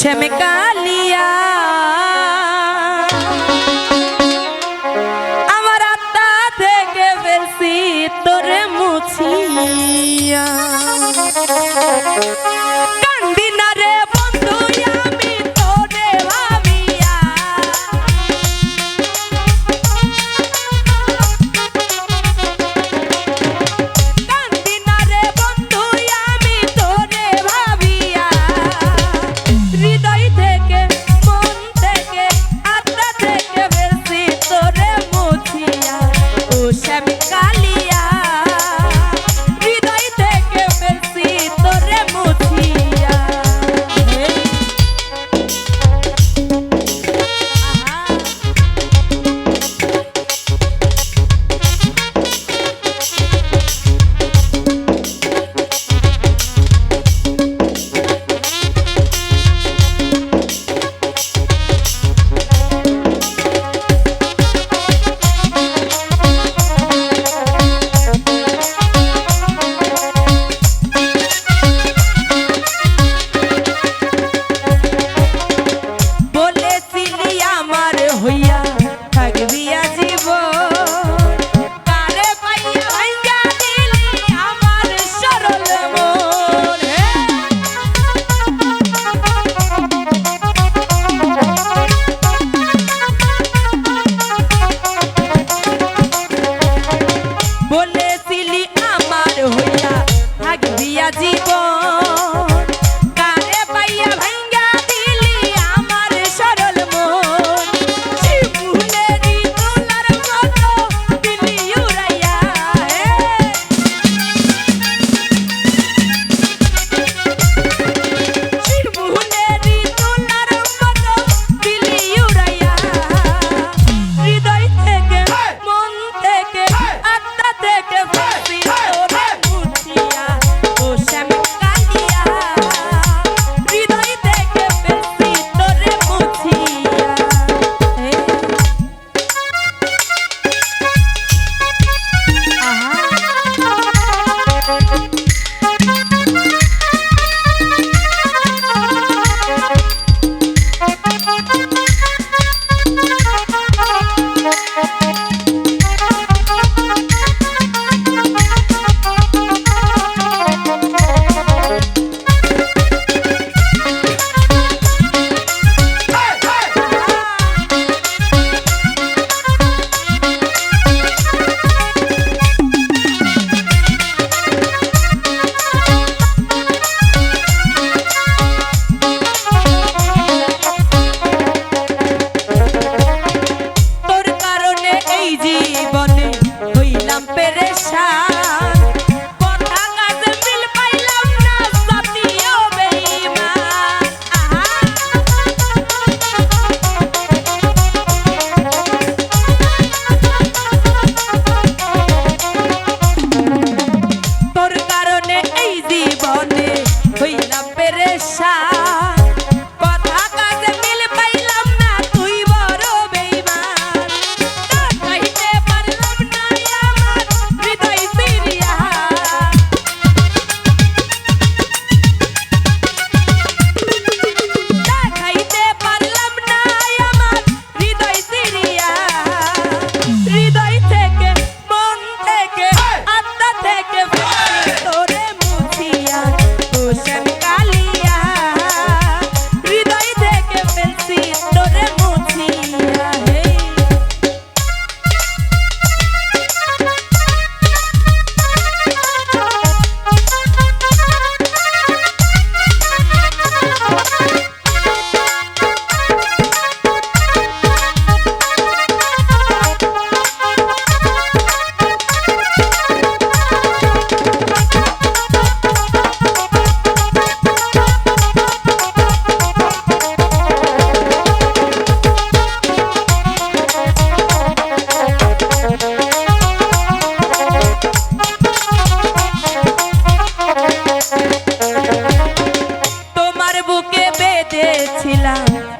শ্যাম কালিয়া। আমার আত্মা থেকে বেশি তোরে মুছিয়া। passar. চেয়েছিলাম